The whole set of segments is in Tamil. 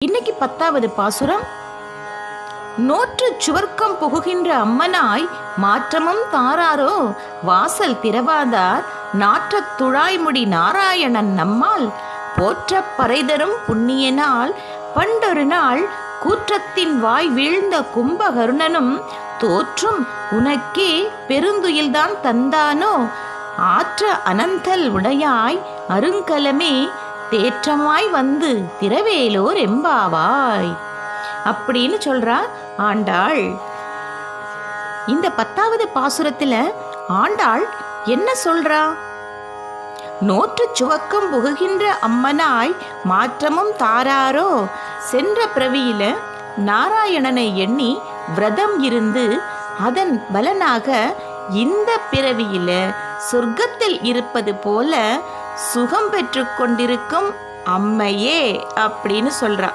இன்னைக்கு பத்தாவது பாசுரம். நோற்று சுவர்க்கம் புகுகின்ற அம்மனாய் மாற்றமும் தாராரோ வாசல் திறவாதார் நாற்றத் துழாய்முடி நாராயணன் நம்மால் போற்ற பறைதரும் புண்ணியனால் பண்டொரு நாள் கூற்றத்தின் வாய் வீழ்ந்த கும்பகருணனும் தோற்றும் உனக்கே பெருந்துயில்தான் தந்தானோ ஆற்ற அனந்தல் உடையாய் அருங்கலமே தேற்றமாய் வந்து திரவேலோர் எம்பாவாய். அப்படின்னு சொல்றா ஆண்டாள். இந்த பத்தாவது பாசுரத்துல ஆண்டாள் என்ன சொல்றா? நோற்று சுவக்கம் புகுகின்ற அம்மனாய் மாற்றமும் தாராரோ? சென்ற பிறவியில நாராயணனை எண்ணி விரதம் இருந்து அதன் பலனாக இந்த பிறவியில சொர்க்கத்தில் இருப்பது போல சுகம் பெற்று கொண்டிருக்கும் அம்மையே அப்படின்னு சொல்றா.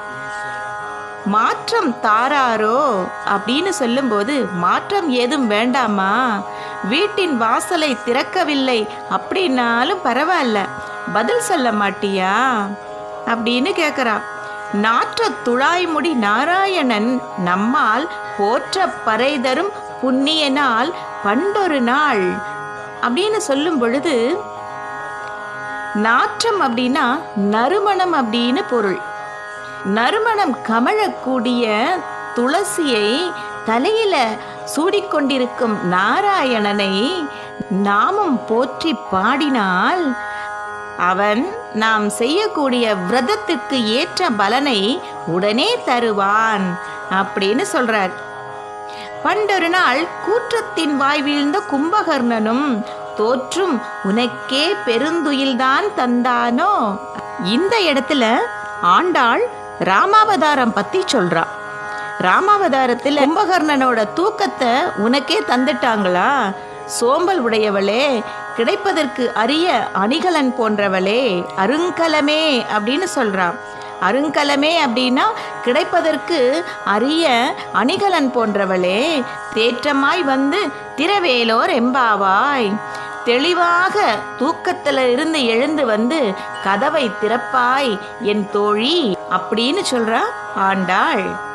மாற்றம் தாராரோ அப்படின்னு சொல்லும்போது மாற்றம் ஏதும் வேண்டாமா? வீட்டின் வாசலை திறக்கவில்லை அப்படின்னாலும் பரவாயில்ல. பதில் சொல்ல மாட்டியா? அப்படின்னு கேட்குறா நாற்ற துழாய்முடி நாராயணன் நம்மால் போற்ற பறை தரும் புண்ணியனால் பண்டொரு நாள் அப்படின்னு சொல்லும் பொழுது நாற்றம் அப்படின்னா நறுமணம் அப்படின்னு பொருள். நறுமணம் கமழக்கூடிய துளசியை தலையில சூடிக்கொண்டிருக்கும் நாராயணனை நாமும் போற்றி பாடினால் அவன் நாம் செய்யக்கூடிய விரதத்துக்கு ஏற்ற பலனை உடனே தருவான் அப்படின்னு சொல்றார். பண்டொரு நாள் கூற்றத்தின் வாய் வீழ்ந்த கும்பகர்ணனும் தோற்றும் உனக்கே பெருந்துயில்தான் தந்தானோ? இந்த இடத்துல ஆண்டாள் ராமாவதாரம் பத்தி சொல்றா. ராமாவதாரத்தில் கும்பகர்ணனோட தூக்கத்தை உனக்கே தந்துட்டாங்களா? சோம்பல் உடையவளே கிடைப்பதற்கு அரிய அணிகலன் போன்றவளே அருங்கலமே அப்படின்னு சொல்றான் அருங்கலமே அப்படின்னா கிடைப்பதற்கு அரிய அணிகலன் போன்றவளே. தேற்றமாய் வந்து திரவேலோர் எம்பாவாய். தெளிவாக தூக்கத்துல இருந்து எழுந்து வந்து கதவை திறப்பாய் என் தோழி அப்படின்னு சொல்றா ஆண்டாள்.